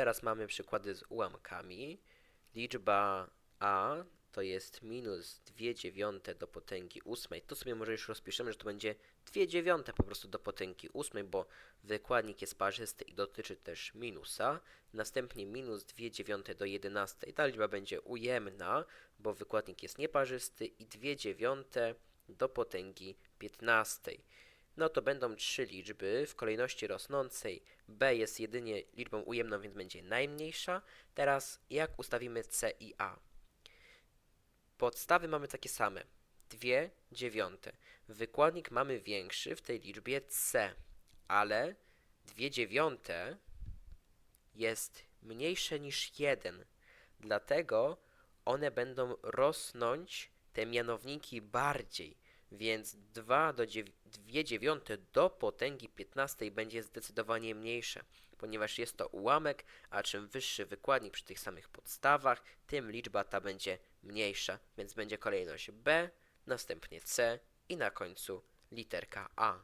teraz mamy przykłady z ułamkami. Liczba a to jest minus 2 dziewiąte do potęgi ósmej. To sobie może już rozpiszemy, że to będzie 2 dziewiąte po prostu do potęgi ósmej, bo wykładnik jest parzysty i dotyczy też minusa. Następnie minus 2 dziewiąte do 11. Ta liczba będzie ujemna, bo wykładnik jest nieparzysty i 2 dziewiąte do potęgi 15. No to będą trzy liczby w kolejności rosnącej. B jest jedynie liczbą ujemną, więc będzie najmniejsza. Teraz jak ustawimy C i A? Podstawy mamy takie same. 2 dziewiąte. Wykładnik mamy większy w tej liczbie C, ale 2 dziewiąte jest mniejsze niż 1. Dlatego one będą rosnąć, te mianowniki, bardziej. Więc 2 do 2 dziewiąte do potęgi 15 będzie zdecydowanie mniejsze, ponieważ jest to ułamek, a czym wyższy wykładnik przy tych samych podstawach, tym liczba ta będzie mniejsza, więc będzie kolejność B, następnie C i na końcu literka A.